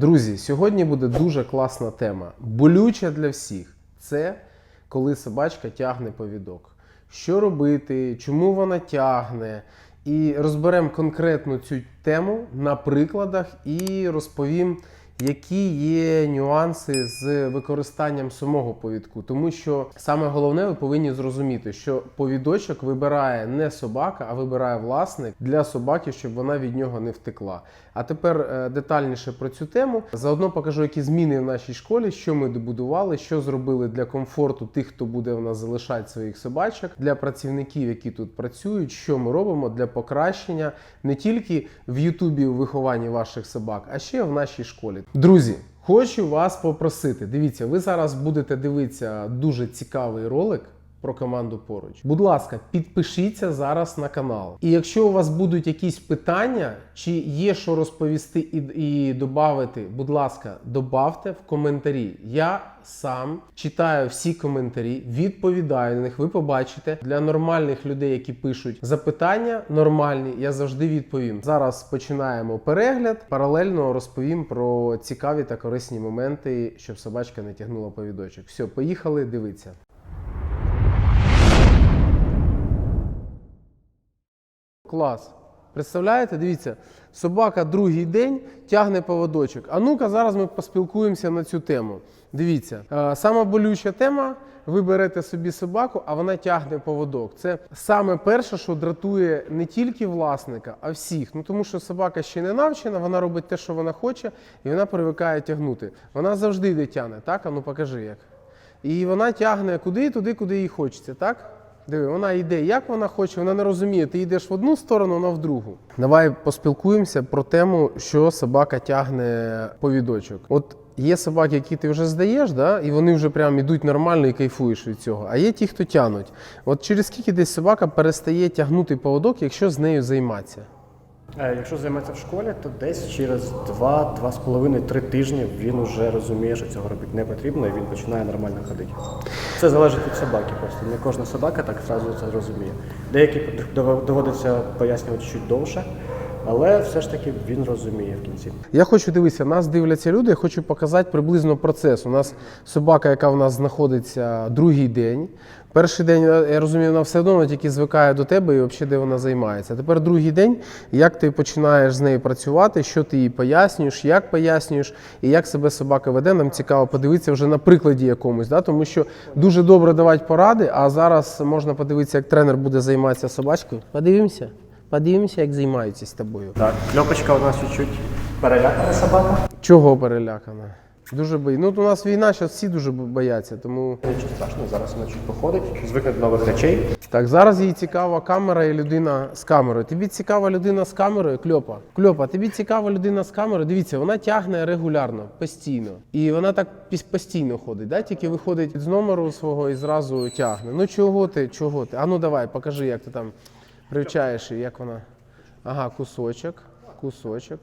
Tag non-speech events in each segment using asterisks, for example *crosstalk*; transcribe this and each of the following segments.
Друзі, сьогодні буде дуже класна тема. Болюча для всіх. Це коли собачка тягне повідок. Що робити, чому вона тягне. І розберемо конкретно цю тему на прикладах і розповім, які є нюанси з використанням самого повідку. Тому що саме головне, ви повинні зрозуміти, що повідочок вибирає не собака, а вибирає власник для собаки, щоб вона від нього не втекла. А тепер е, детальніше про цю тему. Заодно покажу, які зміни в нашій школі, що ми добудували, що зробили для комфорту тих, хто буде в нас залишати своїх собачок, для працівників, які тут працюють, що ми робимо для покращення не тільки в Ютубі у вихованні ваших собак, а ще в нашій школі. Друзі. Хочу вас попросити. Дивіться, ви зараз будете дивитися дуже цікавий ролик про команду поруч. Будь ласка, підпишіться зараз на канал. І якщо у вас будуть якісь питання, чи є що розповісти і, і додати, будь ласка, добавте в коментарі. Я сам читаю всі коментарі, відповідаю на них. Ви побачите для нормальних людей, які пишуть запитання нормальні. Я завжди відповім. Зараз починаємо перегляд. Паралельно розповім про цікаві та корисні моменти, щоб собачка не тягнула повідочок. Все, поїхали дивитися. Клас. Представляєте, дивіться, собака другий день тягне поводочок. А ну-ка, зараз ми поспілкуємося на цю тему. Дивіться, е, сама болюча тема. Ви берете собі собаку, а вона тягне поводок. Це саме перше, що дратує не тільки власника, а всіх. Ну тому що собака ще не навчена, вона робить те, що вона хоче, і вона привикає тягнути. Вона завжди йде тягне, так? А ну покажи як. І вона тягне куди, туди, куди їй хочеться, так? Диви, вона йде, як вона хоче, вона не розуміє. Ти йдеш в одну сторону, вона в другу. Давай поспілкуємося про тему, що собака тягне повідочок. От є собаки, які ти вже здаєш, да, і вони вже прям ідуть нормально і кайфуєш від цього. А є ті, хто тягнуть. От через скільки десь собака перестає тягнути поводок, якщо з нею займатися? Е, Якщо займається в школі, то десь через 2-2,5-3 тижні він вже розуміє, що цього робити не потрібно, і він починає нормально ходити. Це залежить від собаки просто. Не кожна собака так одразу це розуміє. Деякі доводиться пояснювати чуть довше, але все ж таки він розуміє в кінці. Я хочу дивитися, нас дивляться люди, я хочу показати приблизно процес. У нас собака, яка в нас знаходиться другий день. Перший день, я розумію, вона все одно вона тільки звикає до тебе і взагалі де вона займається. Тепер другий день, як ти починаєш з нею працювати, що ти їй пояснюєш, як пояснюєш і як себе собака веде. Нам цікаво подивитися вже на прикладі якомусь, да? тому що дуже добре давати поради, а зараз можна подивитися, як тренер буде займатися собачкою. Подивимося. Подивимося, як займаються з тобою. Так, Льопочка у нас чуть-чуть перелякана собака. Чого перелякана? Дуже бої. Ну, у нас війна, зараз всі дуже бояться. Тому Нічого страшного, зараз вона чуть походить, звикне до нових речей. так, зараз їй цікава камера і людина з камерою. Тобі цікава людина з камерою, кльопа. Кльопа, тобі цікава людина з камерою. Дивіться, вона тягне регулярно, постійно. І вона так постійно ходить, да? тільки виходить з номеру свого і зразу тягне. Ну чого ти, чого ти? А ну давай, покажи, як ти там привчаєш її, як вона. Ага, кусочок, кусочок.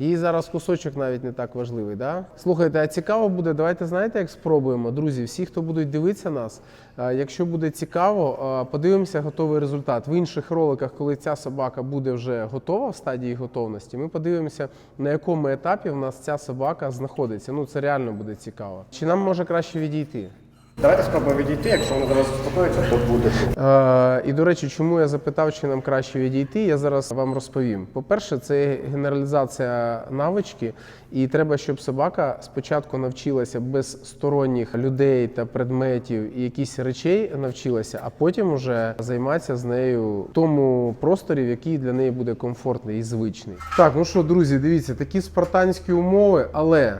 Їй зараз кусочок навіть не так важливий, да? Слухайте, а цікаво буде, давайте знаєте, як спробуємо. Друзі, всі, хто будуть дивитися нас, е, якщо буде цікаво, е, подивимося готовий результат. В інших роликах, коли ця собака буде вже готова в стадії готовності, ми подивимося, на якому етапі в нас ця собака знаходиться. Ну, це реально буде цікаво. Чи нам може краще відійти? Давайте спробуємо відійти, якщо вона зараз заспокоїться, то буде. Е, і до речі, чому я запитав, чи нам краще відійти, я зараз вам розповім. По-перше, це генералізація навички, і треба, щоб собака спочатку навчилася без сторонніх людей та предметів і якісь речей навчилася, а потім уже займатися з нею в тому просторі, в який для неї буде комфортний і звичний. Так, ну що, друзі, дивіться, такі спартанські умови, але.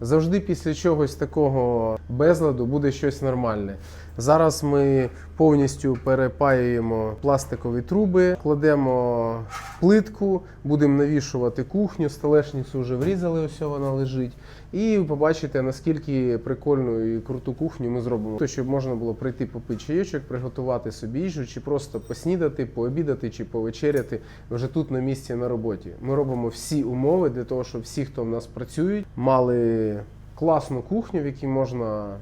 Завжди після чогось такого безладу буде щось нормальне. Зараз ми повністю перепаюємо пластикові труби, кладемо плитку, будемо навішувати кухню, столешницю вже врізали, ось вона лежить. І побачите, наскільки прикольну і круту кухню ми зробимо. То, щоб можна було прийти попити чайочок, приготувати собі їжу, чи просто поснідати, пообідати чи повечеряти вже тут на місці на роботі. Ми робимо всі умови для того, щоб всі, хто в нас працюють, мали класну кухню, в якій можна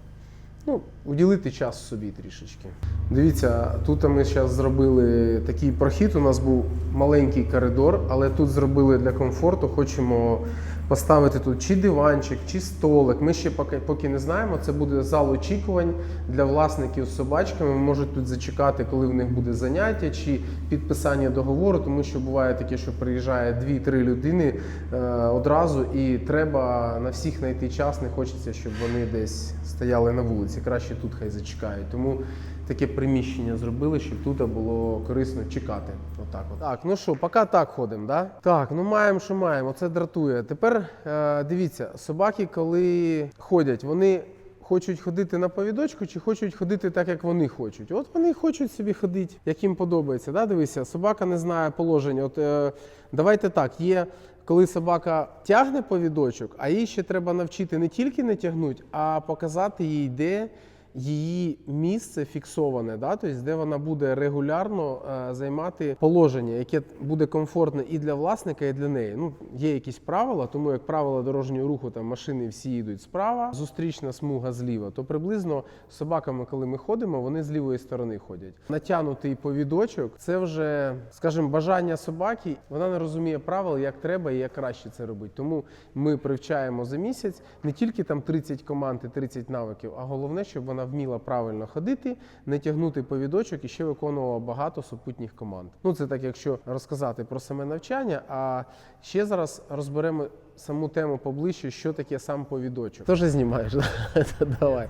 ну, уділити час собі трішечки. Дивіться, тут ми зараз зробили такий прохід. У нас був маленький коридор, але тут зробили для комфорту. Хочемо поставити тут чи диванчик, чи столик. Ми ще поки, поки не знаємо. Це буде зал очікувань для власників з собачками. Можуть тут зачекати, коли в них буде заняття чи підписання договору, тому що буває таке, що приїжджає 2-3 людини е, одразу, і треба на всіх знайти час. Не хочеться, щоб вони десь стояли на вулиці. Краще тут хай зачекають. Тому таке приміщення зробили, щоб тут було корисно чекати. Отак, от. Так, ну що, поки так ходимо, да? Так, ну маємо, що маємо. Це дратує. Тепер е, дивіться, собаки, коли ходять, вони. Хочуть ходити на повідочку чи хочуть ходити так, як вони хочуть. От вони хочуть собі ходити, як їм подобається. Да? Дивися, собака не знає положення. От е, давайте так, є коли собака тягне повідочок, а їй ще треба навчити не тільки не тягнути, а показати їй, де її місце фіксоване, да? тобто, де вона буде регулярно е, займати положення, яке буде комфортне і для власника, і для неї. Ну, є якісь правила, тому як правила дорожнього руху, там машини всі їдуть справа, зустрічна смуга зліва, то приблизно з собаками, коли ми ходимо, вони з лівої сторони ходять. Натягнутий повідочок це вже, скажімо, бажання собаки. Вона не розуміє правил, як треба і як краще це робити. Тому ми привчаємо за місяць не тільки там 30 команд і 30 навиків, а головне, щоб вона вміла правильно ходити, не тягнути повідочок і ще виконувала багато супутніх команд. Ну це так, якщо розказати про саме навчання. А ще зараз розберемо саму тему поближче, що таке сам повідочок. Теж знімаєш? *laughs* Давай.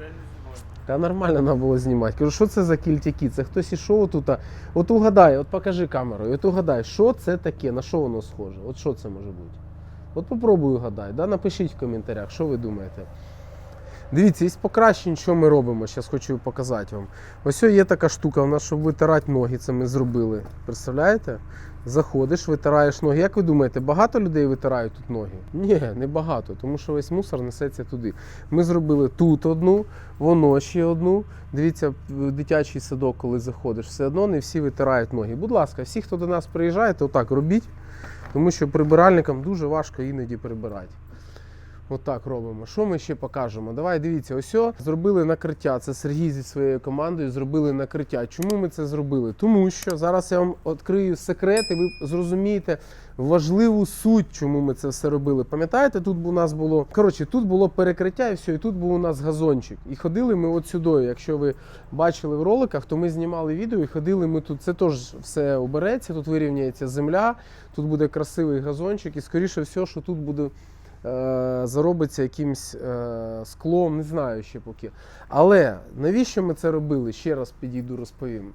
Та нормально треба було знімати. Кажу, що це за кільтяки? Це хтось ішов тут. От угадай, от покажи камерою, от угадай, що це таке, на що воно схоже? От що це може бути? От попробуй угадай, да? напишіть в коментарях, що ви думаєте. Дивіться, із покращень, що ми робимо, зараз хочу показати вам. Ось є така штука, у нас, щоб витирати ноги, це ми зробили. Представляєте? Заходиш, витираєш ноги. Як ви думаєте, багато людей витирають тут ноги? Ні, не багато, тому що весь мусор несеться туди. Ми зробили тут одну, воно ще одну. Дивіться, в дитячий садок, коли заходиш, все одно не всі витирають ноги. Будь ласка, всі, хто до нас приїжджає, то отак робіть, тому що прибиральникам дуже важко іноді прибирати. Отак робимо. Що ми ще покажемо? Давай дивіться, ось зробили накриття. Це Сергій зі своєю командою зробили накриття. Чому ми це зробили? Тому що зараз я вам відкрию секрет, і ви зрозумієте важливу суть, чому ми це все робили. Пам'ятаєте, тут у нас було коротше, тут було перекриття, і все, і тут був у нас газончик. І ходили ми от сюди. Якщо ви бачили в роликах, то ми знімали відео і ходили ми тут. Це теж все обереться, тут вирівняється земля, тут буде красивий газончик, і скоріше все, що тут буде заробиться якимсь е, склом, не знаю ще поки. Але навіщо ми це робили? Ще раз підійду, розповім.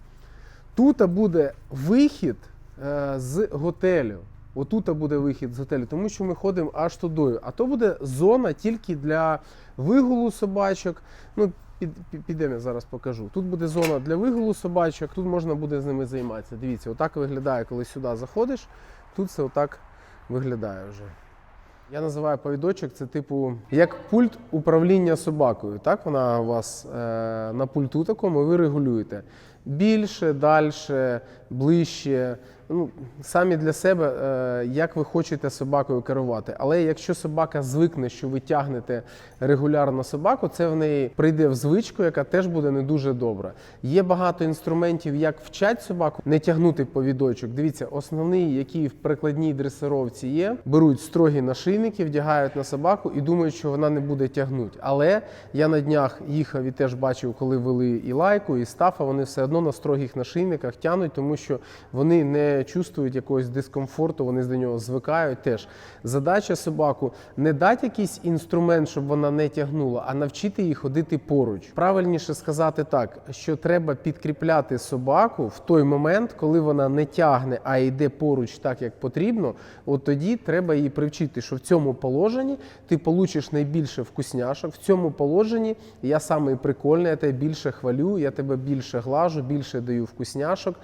Тут буде вихід е, з готелю. Отут буде вихід з готелю, тому що ми ходимо аж туди. А то буде зона тільки для вигулу собачок. Ну, під- підемо я зараз покажу. Тут буде зона для вигулу собачок, тут можна буде з ними займатися. Дивіться, отак виглядає, коли сюди заходиш. Тут це отак виглядає вже. Я називаю повідочок, це типу як пульт управління собакою. Так вона у вас е, на пульту такому, ви регулюєте більше, далі, ближче. Ну, самі для себе, е, як ви хочете собакою керувати. Але якщо собака звикне, що ви тягнете регулярно собаку, це в неї прийде в звичку, яка теж буде не дуже добра. Є багато інструментів, як вчать собаку не тягнути повідочок. Дивіться, основний, який в прикладній дресировці є, беруть строгі нашийники, вдягають на собаку і думають, що вона не буде тягнути. Але я на днях їхав і теж бачив, коли вели і лайку, і стафа, вони все одно на строгих нашийниках тягнуть, тому що вони не чувствують якогось дискомфорту, вони до нього звикають теж. Задача собаку не дати якийсь інструмент, щоб вона не тягнула, а навчити її ходити поруч. Правильніше сказати так, що треба підкріпляти собаку в той момент, коли вона не тягне, а йде поруч так, як потрібно. От тоді треба її привчити, що в цьому положенні ти получиш найбільше вкусняшок. В цьому положенні я самий прикольний, я тебе більше хвалю, я тебе більше глажу, більше даю вкусняшок.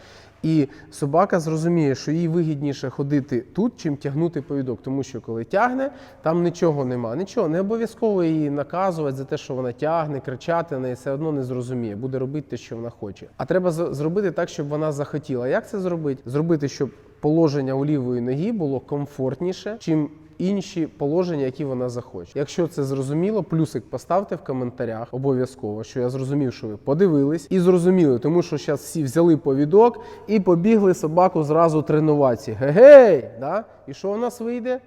І собака зрозуміє, що їй вигідніше ходити тут, чим тягнути повідок. Тому що коли тягне, там нічого нема. Нічого, не обов'язково її наказувати за те, що вона тягне, кричати на неї все одно не зрозуміє, буде робити те, що вона хоче. А треба зробити так, щоб вона захотіла. Як це зробити? Зробити, щоб положення у лівої ноги було комфортніше, чим інші положення, які вона захоче. Якщо це зрозуміло, плюсик поставте в коментарях обов'язково, що я зрозумів, що ви подивились і зрозуміли, тому що зараз всі взяли повідок і побігли собаку зразу тренуватися. Гей! Да? І що у нас вийде?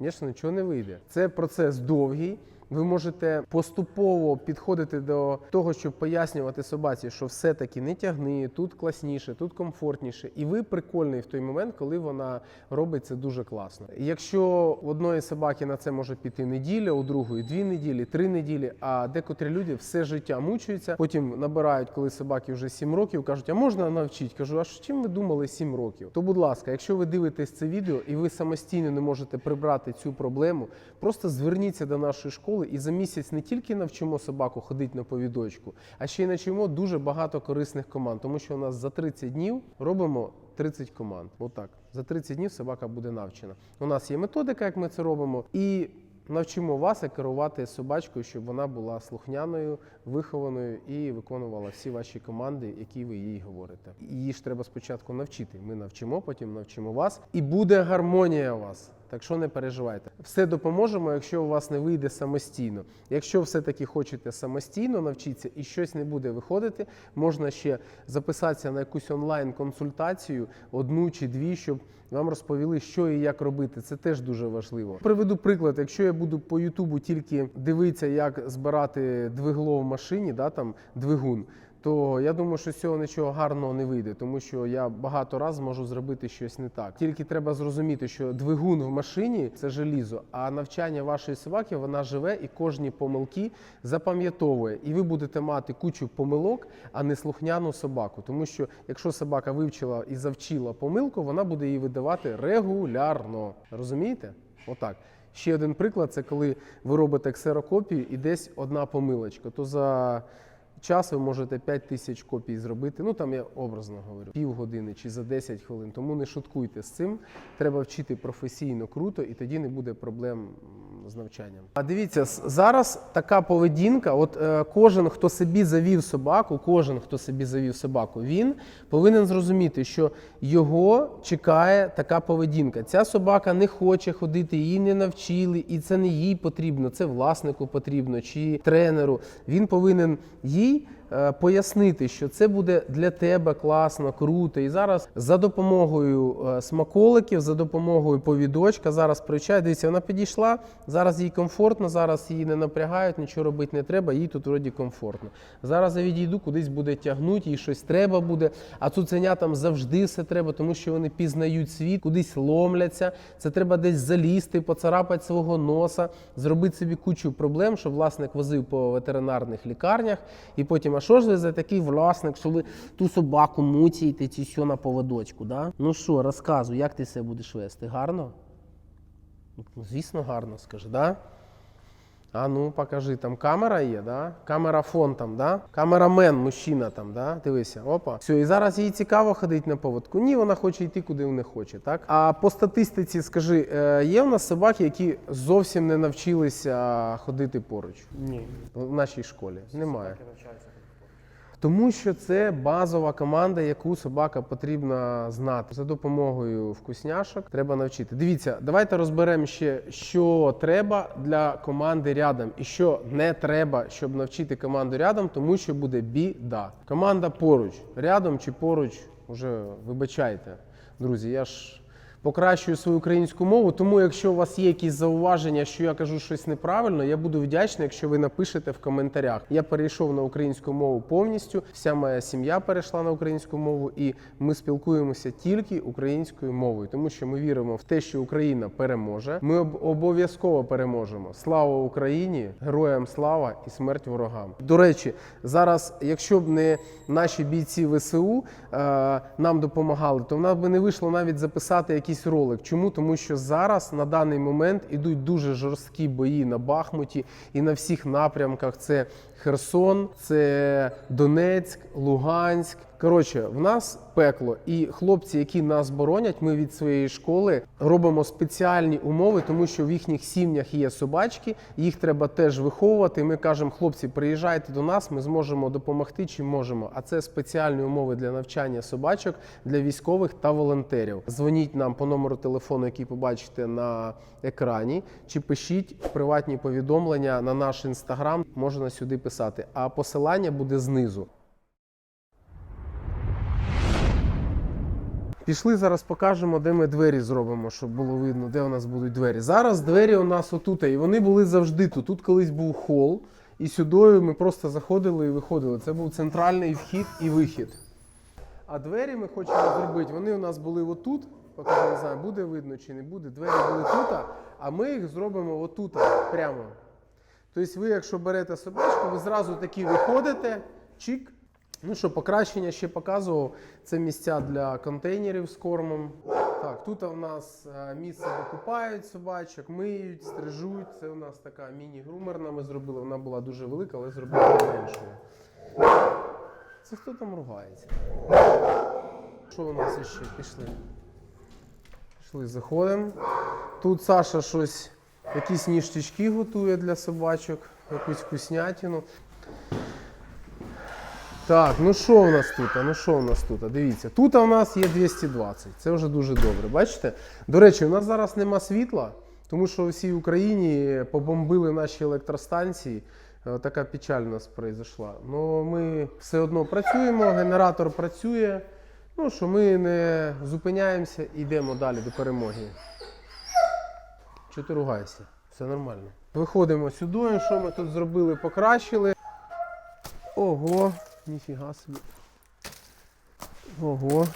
звісно, нічого не вийде. Це процес довгий. Ви можете поступово підходити до того, щоб пояснювати собаці, що все-таки не тягни, тут класніше, тут комфортніше. І ви прикольний в той момент, коли вона робить це дуже класно. Якщо у одної собаки на це може піти неділя, у другої дві неділі, три неділі, а декотрі люди все життя мучаються, потім набирають, коли собаки вже 7 років, кажуть, а можна навчити? Кажу, а чим ви думали 7 років? То, будь ласка, якщо ви дивитесь це відео і ви самостійно не можете прибрати цю проблему, просто зверніться до нашої школи і за місяць не тільки навчимо собаку ходити на повідочку, а ще й навчимо дуже багато корисних команд, тому що у нас за 30 днів робимо 30 команд. Отак. За 30 днів собака буде навчена. У нас є методика, як ми це робимо, і навчимо вас керувати собачкою, щоб вона була слухняною, вихованою і виконувала всі ваші команди, які ви їй говорите. Її ж треба спочатку навчити. Ми навчимо, потім навчимо вас, і буде гармонія у вас. Так що не переживайте. Все допоможемо, якщо у вас не вийде самостійно. Якщо все-таки хочете самостійно навчитися і щось не буде виходити, можна ще записатися на якусь онлайн-консультацію, одну чи дві, щоб вам розповіли, що і як робити. Це теж дуже важливо. Приведу приклад, якщо я буду по Ютубу тільки дивитися, як збирати двигло в машині, да, там двигун. То я думаю, що з цього нічого гарного не вийде, тому що я багато разів можу зробити щось не так. Тільки треба зрозуміти, що двигун в машині це желізо, а навчання вашої собаки вона живе і кожні помилки запам'ятовує. І ви будете мати кучу помилок, а не слухняну собаку. Тому що якщо собака вивчила і завчила помилку, вона буде її видавати регулярно. Розумієте? Отак. Ще один приклад це коли ви робите ксерокопію і десь одна помилочка. То за час ви можете 5 тисяч копій зробити. Ну там я образно говорю, півгодини чи за 10 хвилин. Тому не шуткуйте з цим. Треба вчити професійно круто, і тоді не буде проблем з навчанням. А дивіться, зараз така поведінка. От е, кожен, хто собі завів собаку, кожен, хто собі завів собаку, він повинен зрозуміти, що його чекає така поведінка. Ця собака не хоче ходити, її не навчили, і це не їй потрібно, це власнику потрібно чи тренеру. Він повинен їй е, пояснити, що це буде для тебе класно, круто. І зараз за допомогою е, смаколиків, за допомогою повідочка, зараз привчає. Дивіться, вона підійшла, зараз їй комфортно, зараз її не напрягають, нічого робити не треба, їй тут вроді комфортно. Зараз я відійду, кудись буде тягнути, їй щось треба буде. А цуценятам завжди все треба, тому що вони пізнають світ, кудись ломляться. Це треба десь залізти, поцарапати свого носа, зробити собі кучу проблем, щоб власник возив по ветеринарних лікарнях. І потім, а що ж ви за такий власник, що ви ту собаку муцієте чи що на поводочку? Да? Ну що, розказуй, як ти себе будеш вести? Гарно? Ну, звісно, гарно, скажи, да? А ну, покажи, там камера є, да? Камера фон там, да? Камерамен, мужчина там, да? Дивися, опа. Все, і зараз їй цікаво ходити на поводку. Ні, вона хоче йти, куди не хоче, так? А по статистиці, скажи, е, є в нас собаки, які зовсім не навчилися ходити поруч Ні. в нашій школі? Немає. Собаки навчаються. Тому що це базова команда, яку собака потрібно знати. За допомогою вкусняшок треба навчити. Дивіться, давайте розберемо ще, що треба для команди рядом і що не треба, щоб навчити команду рядом, тому що буде біда. Команда поруч, рядом чи поруч, уже вибачайте, друзі. Я ж покращую свою українську мову. Тому, якщо у вас є якісь зауваження, що я кажу щось неправильно, я буду вдячний, якщо ви напишете в коментарях. Я перейшов на українську мову повністю. Вся моя сім'я перейшла на українську мову, і ми спілкуємося тільки українською мовою, тому що ми віримо в те, що Україна переможе. Ми об- обов'язково переможемо. Слава Україні! Героям слава і смерть ворогам. До речі, зараз, якщо б не наші бійці ВСУ е, нам допомагали, то в нас би не вийшло навіть записати якийсь ролик. Чому? Тому що зараз на даний момент ідуть дуже жорсткі бої на Бахмуті і на всіх напрямках. Це Херсон, це Донецьк, Луганськ. Коротше, в нас пекло, і хлопці, які нас боронять, ми від своєї школи робимо спеціальні умови, тому що в їхніх сім'ях є собачки, їх треба теж виховувати. Ми кажемо, хлопці, приїжджайте до нас, ми зможемо допомогти чи можемо. А це спеціальні умови для навчання собачок для військових та волонтерів. Дзвоніть нам по номеру телефону, який побачите на екрані, чи пишіть приватні повідомлення на наш інстаграм. Можна сюди писати. А посилання буде знизу. Пішли зараз покажемо, де ми двері зробимо, щоб було видно, де у нас будуть двері. Зараз двері у нас отут, і вони були завжди тут. Тут колись був хол, і сюди ми просто заходили і виходили. Це був центральний вхід і вихід. А двері ми хочемо зробити. Вони у нас були отут. Поки не знаю, буде видно чи не буде. Двері були тут, а ми їх зробимо отут, прямо. Тобто ви, якщо берете собачку, ви зразу такі виходите, чик. Ну що, покращення ще показував. Це місця для контейнерів з кормом. Так, тут у нас е, місце, де купають собачок, миють, стрижуть. Це у нас така міні-грумерна ми зробили. Вона була дуже велика, але зробили меншою. Це хто там ругається? Що у нас ще? Пішли. Пішли, заходимо. Тут Саша щось, якісь ніштячки готує для собачок, якусь вкуснятину. Так, ну що у нас тут? Ну що у нас тут? Дивіться, тут у нас є 220. Це вже дуже добре. Бачите? До речі, у нас зараз нема світла, тому що у всій Україні побомбили наші електростанції. Е, Така печаль у нас произошла. Ну ми все одно працюємо, генератор працює. Ну що ми не зупиняємося і йдемо далі до перемоги. Чого ти ругаєшся? Все нормально. Виходимо сюди, що ми тут зробили, покращили. Ого, ніфіга собі. Ого.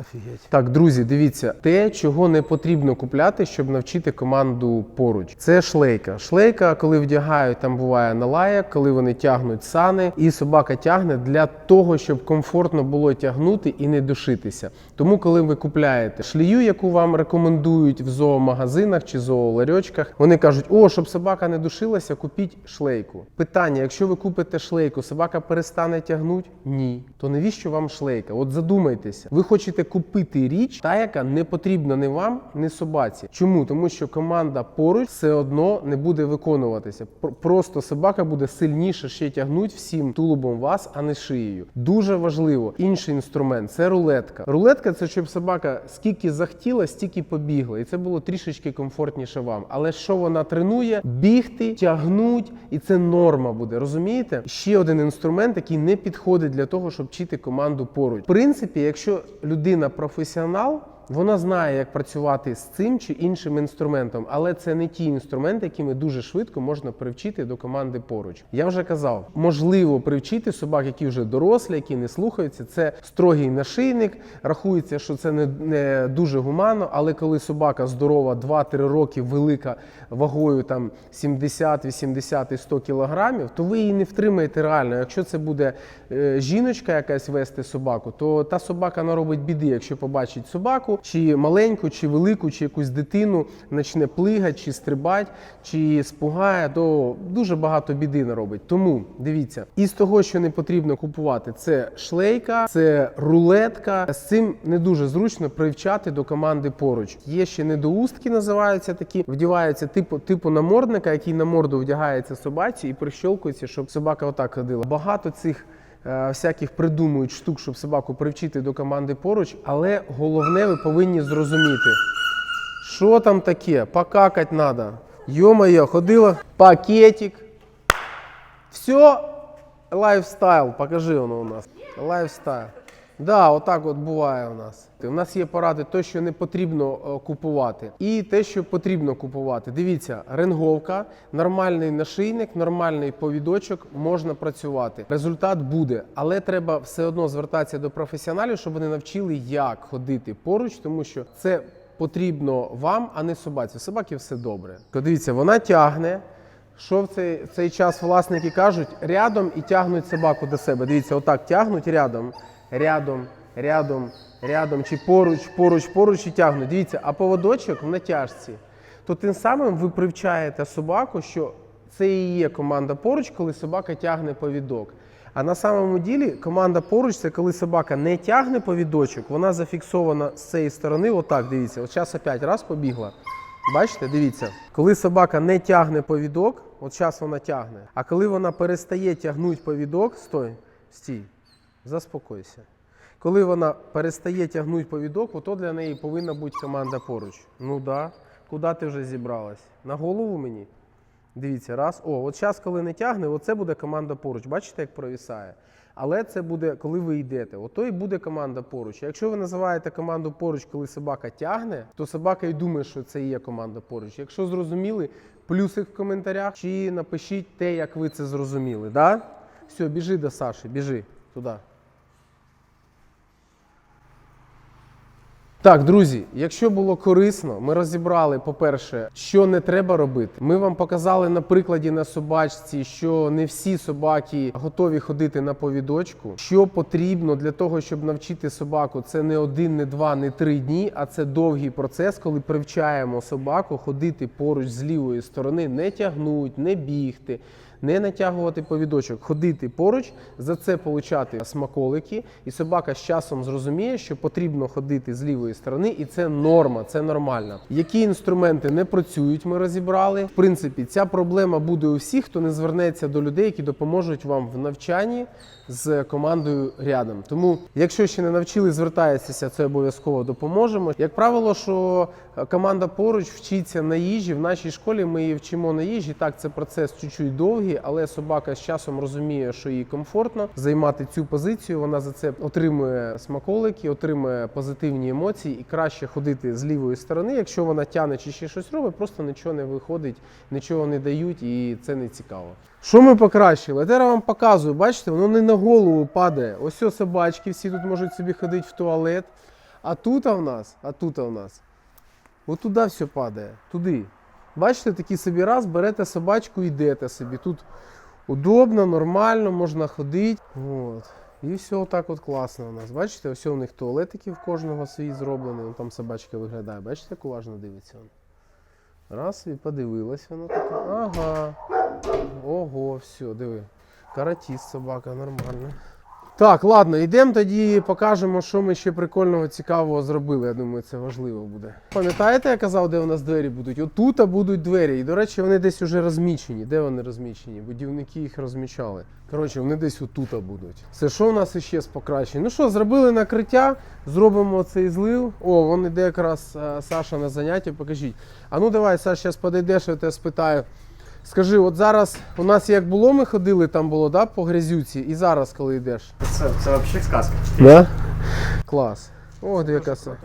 Офігеть. Так, друзі, дивіться, те, чого не потрібно купляти, щоб навчити команду поруч. Це шлейка. Шлейка, коли вдягають, там буває налаяк, коли вони тягнуть сани, і собака тягне для того, щоб комфортно було тягнути і не душитися. Тому, коли ви купляєте шлію, яку вам рекомендують в зоомагазинах чи зооларьочках, вони кажуть, о, щоб собака не душилася, купіть шлейку. Питання: якщо ви купите шлейку, собака перестане тягнути? Ні. То навіщо вам шлейка? От задумайтеся, ви хочете купити річ, та яка не потрібна ні вам, ні собаці. Чому? Тому що команда поруч все одно не буде виконуватися. Просто собака буде сильніше ще тягнути всім тулубом вас, а не шиєю. Дуже важливо. Інший інструмент це рулетка. Рулетка це щоб собака скільки захотіла, стільки побігла, і це було трішечки комфортніше вам. Але що вона тренує? Бігти, тягнуть, і це норма буде. Розумієте? Ще один інструмент, який не підходить для того, щоб вчити команду поруч. В принципі, якщо людина profissional Вона знає, як працювати з цим чи іншим інструментом, але це не ті інструменти, якими дуже швидко можна привчити до команди поруч. Я вже казав, можливо привчити собак, які вже дорослі, які не слухаються. Це строгий нашийник. Рахується, що це не, не дуже гуманно, але коли собака здорова 2-3 роки, велика вагою там 70, 80 і 100 кілограмів, то ви її не втримаєте реально. Якщо це буде е, жіночка якась вести собаку, то та собака наробить біди, якщо побачить собаку, чи маленьку, чи велику, чи якусь дитину почне плигати, чи стрибати, чи спугає, то дуже багато біди наробить. Тому дивіться, із того, що не потрібно купувати, це шлейка, це рулетка. З цим не дуже зручно привчати до команди поруч. Є ще недоустки, називаються такі, вдіваються типу типу намордника, який на морду вдягається собаці і прищолкується, щоб собака отак ходила. Багато цих всяких придумують штук, щоб собаку привчити до команди поруч, але головне, ви повинні зрозуміти, що там таке, покакать треба. Йо-моє, ходила, пакетик. Все, лайфстайл, покажи воно у нас. Лайфстайл. Да, отак от буває у нас. У нас є поради, те, що не потрібно е, купувати, і те, що потрібно купувати. Дивіться, ренговка, нормальний нашийник, нормальний повідочок, можна працювати. Результат буде, але треба все одно звертатися до професіоналів, щоб вони навчили, як ходити поруч, тому що це потрібно вам, а не собаці. Собаки все добре. Дивіться, вона тягне. Що в цей, цей час власники кажуть? Рядом і тягнуть собаку до себе. Дивіться, отак тягнуть рядом, рядом, рядом, рядом, чи поруч, поруч, поруч і тягнуть. Дивіться, а поводочок в натяжці. То тим самим ви привчаєте собаку, що це і є команда поруч, коли собака тягне повідок. А на самому ділі команда поруч це коли собака не тягне повідочок, вона зафіксована з цієї сторони. Отак, дивіться, от зараз опять раз побігла. Бачите, дивіться, коли собака не тягне повідок, от зараз вона тягне. А коли вона перестає тягнути повідок, стой, стій, заспокойся. Коли вона перестає тягнути повідок, ото для неї повинна бути команда поруч. Ну да, куди ти вже зібралась? На голову мені? Дивіться, раз. О, от зараз, коли не тягне, оце буде команда поруч. Бачите, як провісає. Але це буде, коли ви йдете. Ото і буде команда поруч. Якщо ви називаєте команду поруч, коли собака тягне, то собака і думає, що це є команда поруч. Якщо зрозуміли, плюсик в коментарях чи напишіть те, як ви це зрозуміли. Да? Все, біжи до Саші, біжи туди. Так, друзі, якщо було корисно, ми розібрали, по-перше, що не треба робити. Ми вам показали на прикладі на собачці, що не всі собаки готові ходити на повідочку. Що потрібно для того, щоб навчити собаку, це не один, не два, не три дні, а це довгий процес, коли привчаємо собаку ходити поруч з лівої сторони, не тягнуть, не бігти. Не натягувати повідочок, ходити поруч, за це получати смаколики, і собака з часом зрозуміє, що потрібно ходити з лівої сторони, і це норма, це нормально. Які інструменти не працюють, ми розібрали. В принципі, ця проблема буде у всіх, хто не звернеться до людей, які допоможуть вам в навчанні з командою рядом. Тому, якщо ще не навчили, звертайтеся, це обов'язково допоможемо. Як правило, що команда поруч вчиться на їжі. В нашій школі ми її вчимо на їжі. Так, це процес чуть-чуть довгий, але собака з часом розуміє, що їй комфортно займати цю позицію. Вона за це отримує смаколики, отримує позитивні емоції і краще ходити з лівої сторони. Якщо вона тяне чи ще щось робить, просто нічого не виходить, нічого не дають, і це не цікаво. Що ми покращили? Я вам показую, бачите, воно не на голову падає. Ось ось собачки, всі тут можуть собі ходити в туалет. А тут в нас, а тут в нас. От туди все падає, туди. Бачите, такий собі раз, берете собачку і йдете собі. Тут удобно, нормально, можна ходити. От. І все отак от класно у нас. Бачите, ось у них туалетики в кожного свій зроблений. Вон там собачка виглядає. Бачите, як уважно дивиться. Раз і подивилась вона така. Ага. Ого, все, диви. Каратіст собака, нормально. Так, ладно, йдемо тоді покажемо, що ми ще прикольного, цікавого зробили. Я думаю, це важливо буде. Пам'ятаєте, я казав, де у нас двері будуть? Отут будуть двері. І, до речі, вони десь уже розмічені. Де вони розмічені? Будівники їх розмічали. Коротше, вони десь отут будуть. Це що у нас іще з покращень? Ну що, зробили накриття, зробимо цей злив. О, вон іде якраз е, Саша на заняття, покажіть. А ну давай, Саш, зараз подійдеш, я тебе спитаю. Скажи, от зараз у нас як було, ми ходили, там було, да, по грязюці, і зараз, коли йдеш. Це, це взагалі сказка. Да? Клас. О, дві каса.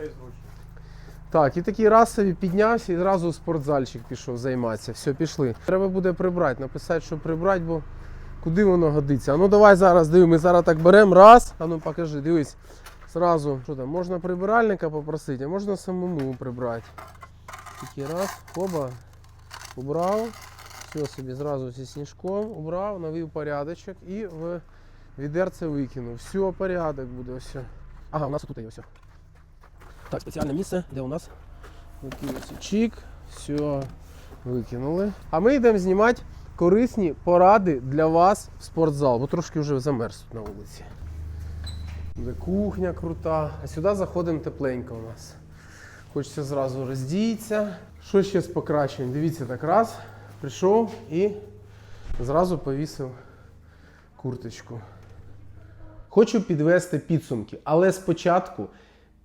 Так, і такий раз собі піднявся і одразу в спортзальчик пішов займатися. Все, пішли. Треба буде прибрати, написати, що прибрати, бо куди воно годиться. А ну давай зараз диви, ми зараз так беремо. Раз. А ну покажи, дивись. Зразу, що там, можна прибиральника попросити, а можна самому прибрати. Тільки раз, хоба, убрав. Все собі зразу зі сніжком убрав, навів порядочок і в відерце викинув. Все, порядок буде, все. Ага, у нас тут є все. Так, спеціальне місце, де у нас викинувся чик, все, викинули. А ми йдемо знімати корисні поради для вас в спортзал, бо трошки вже замерз тут на вулиці. Буде кухня крута, а сюди заходимо тепленько у нас. Хочеться зразу роздіятися. Що ще з покращень? Дивіться, так раз, прийшов і зразу повісив курточку. Хочу підвести підсумки, але спочатку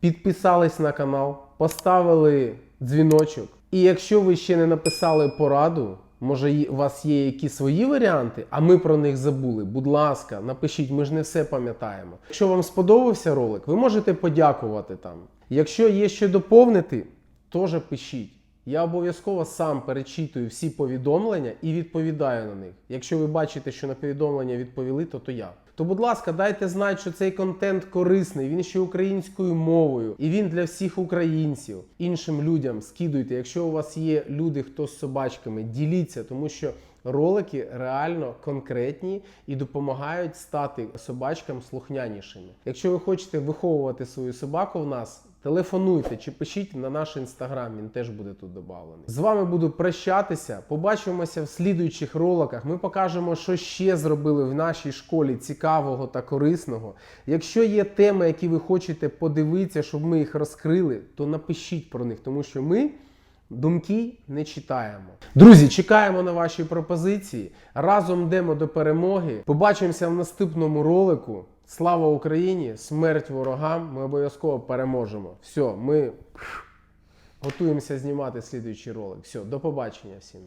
підписались на канал, поставили дзвіночок. І якщо ви ще не написали пораду, може у вас є якісь свої варіанти, а ми про них забули. Будь ласка, напишіть, ми ж не все пам'ятаємо. Якщо вам сподобався ролик, ви можете подякувати там. Якщо є що доповнити, теж пишіть. Я обов'язково сам перечитую всі повідомлення і відповідаю на них. Якщо ви бачите, що на повідомлення відповіли, то то я. То, будь ласка, дайте знати, що цей контент корисний, він ще українською мовою, і він для всіх українців. Іншим людям скидуйте. Якщо у вас є люди, хто з собачками, діліться, тому що ролики реально конкретні і допомагають стати собачкам слухнянішими. Якщо ви хочете виховувати свою собаку в нас, телефонуйте чи пишіть на наш інстаграм, він теж буде тут додавлений. З вами буду прощатися. Побачимося в слідуючих роликах. Ми покажемо, що ще зробили в нашій школі цікавого та корисного. Якщо є теми, які ви хочете подивитися, щоб ми їх розкрили, то напишіть про них, тому що ми. Думки не читаємо. Друзі, чекаємо на ваші пропозиції. Разом йдемо до перемоги. Побачимося в наступному ролику. Слава Україні! Смерть ворогам! Ми обов'язково переможемо. Все, ми готуємося знімати слідуючий ролик. Все, до побачення всім.